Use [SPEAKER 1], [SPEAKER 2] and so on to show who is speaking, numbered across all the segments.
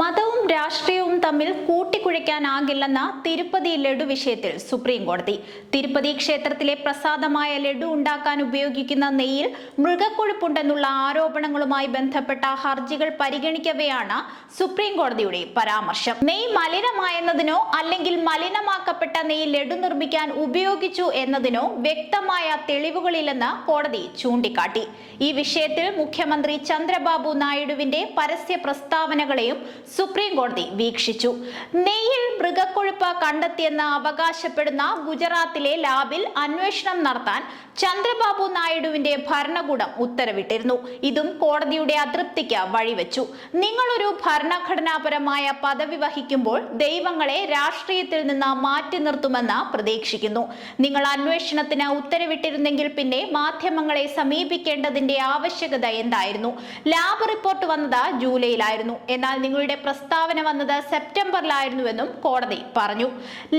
[SPEAKER 1] മതവും രാഷ്ട്രീയവും തമ്മിൽ കൂട്ടിക്കുഴയ്ക്കാനാകില്ലെന്ന തിരുപ്പതി ലഡു വിഷയത്തിൽ സുപ്രീം കോടതി തിരുപ്പതി ക്ഷേത്രത്തിലെ പ്രസാദമായ ലഡു ഉണ്ടാക്കാൻ ഉപയോഗിക്കുന്ന നെയ്യിൽ മൃഗക്കൊഴുപ്പുണ്ടെന്നുള്ള ആരോപണങ്ങളുമായി ബന്ധപ്പെട്ട ഹർജികൾ പരിഗണിക്കവെയാണ് സുപ്രീം കോടതിയുടെ പരാമർശം. നെയ് മലിനമായെന്നതിനോ അല്ലെങ്കിൽ മലിനമാക്കപ്പെട്ട നെയ്യ് ലഡു നിർമ്മിക്കാൻ ഉപയോഗിച്ചു എന്നതിനോ വ്യക്തമായ തെളിവുകളില്ലെന്ന് കോടതി ചൂണ്ടിക്കാട്ടി. ഈ വിഷയത്തിൽ മുഖ്യമന്ത്രി ചന്ദ്രബാബു നായിഡുവിന്റെ പരസ്യ പ്രസ്താവനകളെയും സുപ്രീം കോടതി വീക്ഷിച്ചു. നെയ്യിൽ മൃഗക്കൊഴുപ്പ് കണ്ടെത്തിയെന്ന് അവകാശപ്പെടുന്ന ഗുജറാത്തിലെ ലാബിൽ അന്വേഷണം നടത്താൻ ചന്ദ്രബാബു നായിഡുവിന്റെ ഭരണകൂടം ഉത്തരവിട്ടിരുന്നു. ഇതും കോടതിയുടെ അതൃപ്തിക്ക് വഴിവെച്ചു. നിങ്ങളൊരു ഭരണഘടനാപരമായ പദവി വഹിക്കുമ്പോൾ ദൈവങ്ങളെ രാഷ്ട്രീയത്തിൽ നിന്ന് മാറ്റി നിർത്തുമെന്ന് പ്രതീക്ഷിക്കുന്നു. നിങ്ങൾ അന്വേഷണത്തിന് ഉത്തരവിട്ടിരുന്നെങ്കിൽ പിന്നെ മാധ്യമങ്ങളെ സമീപിക്കേണ്ടതിന്റെ ആവശ്യകത എന്തായിരുന്നു? ലാബ് റിപ്പോർട്ട് വന്നത് ജൂലൈയിലായിരുന്നു. എന്നാൽ നിങ്ങളുടെ പ്രസ്താവന വന്നത് സെപ്റ്റംബറിലായിരുന്നുവെന്നും കോടതി പറഞ്ഞു.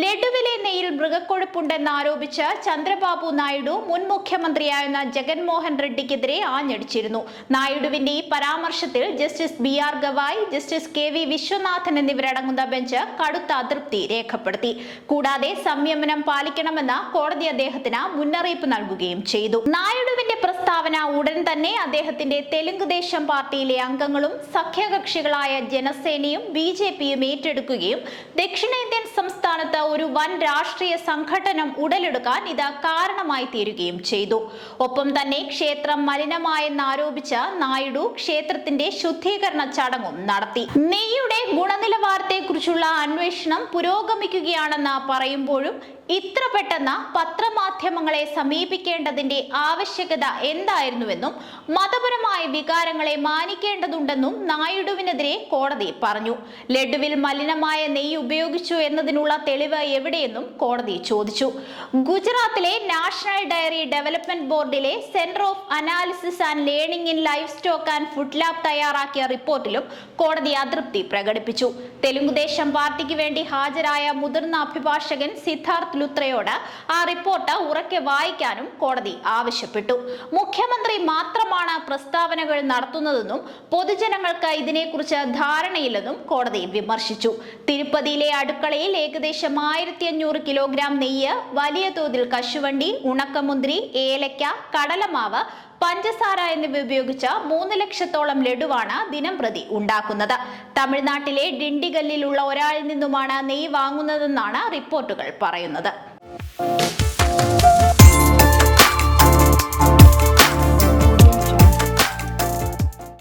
[SPEAKER 1] ലഡുവിലെ നെയ്യിൽ മൃഗക്കൊഴുപ്പുണ്ടെന്ന് ആരോപിച്ച ചന്ദ്രബാബു നായിഡു മുൻ മുഖ്യമന്ത്രിയായിരുന്ന ജഗൻമോഹൻ റെഡ്ഡിക്കെതിരെ ആഞ്ഞടിച്ചിരുന്നു. നായിഡുവിന്റെ ഈ പരാമർശത്തിൽ justice B R Gavai justice K V Viswanathan എന്നിവരടങ്ങുന്ന ബെഞ്ച് കടുത്ത അതൃപ്തി രേഖപ്പെടുത്തി. കൂടാതെ സംയമനം പാലിക്കണമെന്ന് കോടതി അദ്ദേഹത്തിന് മുന്നറിയിപ്പ് നൽകുകയും ചെയ്തു. നായിഡുവിന്റെ പ്രസ്താവന ഉടൻ തന്നെ അദ്ദേഹത്തിന്റെ തെലുങ്ക് ദേശം പാർട്ടിയിലെ അംഗങ്ങളും സഖ്യകക്ഷികളായ ജനസേനയും ബി ജെ പിയും ഏറ്റെടുക്കുകയും ദക്ഷിണേന്ത്യൻ സംസ്ഥാനത്ത് ഒരു വൻ രാഷ്ട്രീയ സംഘടനം ഉടലെടുക്കാൻ ഇത് കാരണമായി തീരുകയും ചെയ്തു. ഒപ്പം തന്നെ ക്ഷേത്രം മലിനമായെന്നാരോപിച്ച് നായിഡു ക്ഷേത്രത്തിന്റെ ശുദ്ധീകരണ ചടങ്ങും നടത്തി. നെയ്യുടെ ഗുണനിലവാരത്തെക്കുറിച്ചുള്ള അന്വേഷണം പുരോഗമിക്കുകയാണെന്ന് പറയുമ്പോഴും ഇത്ര പെട്ടെന്ന് പത്രമാധ്യമങ്ങളെ സമീപിക്കേണ്ടതിന്റെ ആവശ്യകത എന്തായിരുന്നുവെന്നും മതപരമായ വികാരങ്ങളെ മാനിക്കേണ്ടതുണ്ടെന്നും നായിഡുവിനെതിരെ കോടതി പറഞ്ഞു. ലഡുവിൽ മലിനമായ നെയ്യ് ഉപയോഗിച്ചു എന്നതിനുള്ള തെളിവ് എവിടെയെന്നും കോടതി ചോദിച്ചു. ഗുജറാത്തിലെ നാഷണൽ ഡയറി ഡെവലപ്മെന്റ് ബോർഡിലെ centre of analysis and learning in livestock and food lab തയ്യാറാക്കിയ റിപ്പോർട്ടിലും കോടതി അതൃപ്തി പ്രകടിപ്പിച്ചു. തെലുങ്കുദേശം പാർട്ടിക്ക് വേണ്ടി ഹാജരായ മുതിർന്ന അഭിഭാഷകൻ സിദ്ധാർത്ഥ് ലുത്രയോട് ആ റിപ്പോർട്ട് ഉറക്കെ വായിക്കാനും കോടതി ആവശ്യപ്പെട്ടു. മുഖ്യമന്ത്രി മാത്രമാണ് പ്രസ്താവനകൾ നടത്തുന്നതെന്നും പൊതുജനങ്ങൾക്ക് ഇതിനെക്കുറിച്ച് ധാരണയില്ലെന്നും കോടതി വിമർശിച്ചു. തിരുപ്പതിയിലെ അടുക്കളയിൽ ഏകദേശം ആയിരത്തി അഞ്ഞൂറ് കിലോഗ്രാം നെയ്യ് വലിയ തോതിൽ കശുവണ്ടി ഉണക്കമുന്തിരി ഏലക്ക കടലമാവ് പഞ്ചസാര എന്നിവ ഉപയോഗിച്ച് മൂന്ന് ലക്ഷത്തോളം ലഡുവാണ് ദിനം പ്രതി ഉണ്ടാക്കുന്നത്. തമിഴ്നാട്ടിലെ ഡിണ്ടിഗല്ലിലുള്ള ഒരാളിൽ നിന്നുമാണ് നെയ് വാങ്ങുന്നതെന്നാണ് റിപ്പോർട്ടുകൾ പറയുന്നത്.